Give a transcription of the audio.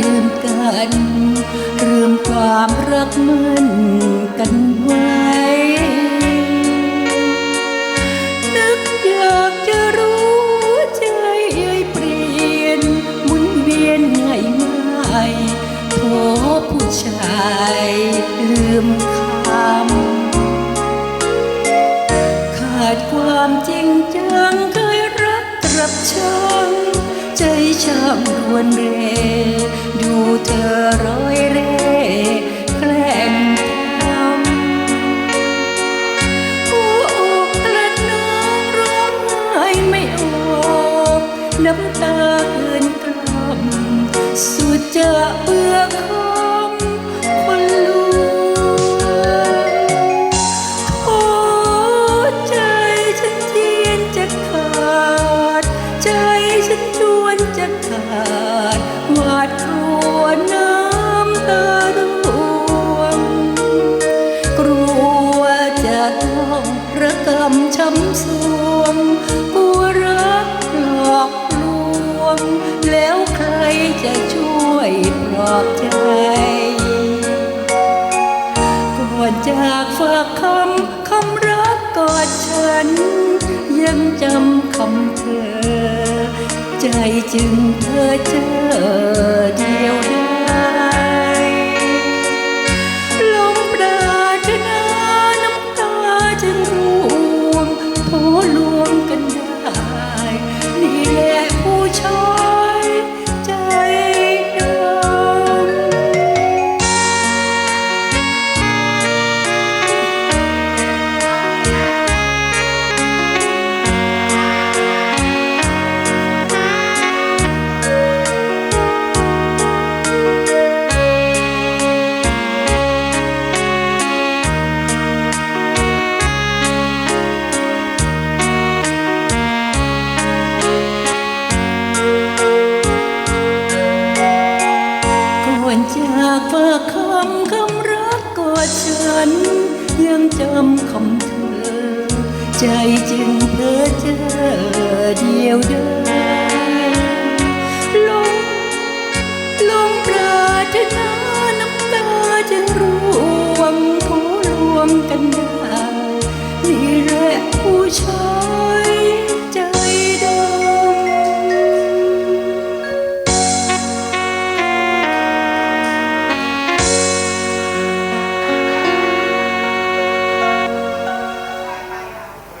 ลืมกัน ลืมความรักมันกันไว้ นึกอยากจะรู้ใจเอ่ยเปลี่ยนหมุนเวียนง่ายง่ายโทผู้ชายลืม ช่ำรวนเร ดูเธอร้อยเร่แกล้งทำหัวอกกระน้องร้องไห้ไม่ออกน้ำตาเกินกลำสุดจะเบื่อคอ นจะขาดหวาดกลัวน้ำตาร่วง กลัวจะต้องระกำช้ำสวงกลัวรักหลอกลวง แล้วใครจะช่วยปลอบใจ ก่อนจากฝากคำคำรักกอดฉัน ยังจำคำเธอ จจึงเธอเจอเดียว ฉันยังจำคำเธอ ใจจึงเพ้อเจอเดียวดายลมลมปราถนาน้ำตาจึงร่วงโถรวมกันได้นี่แหละผู้ชาย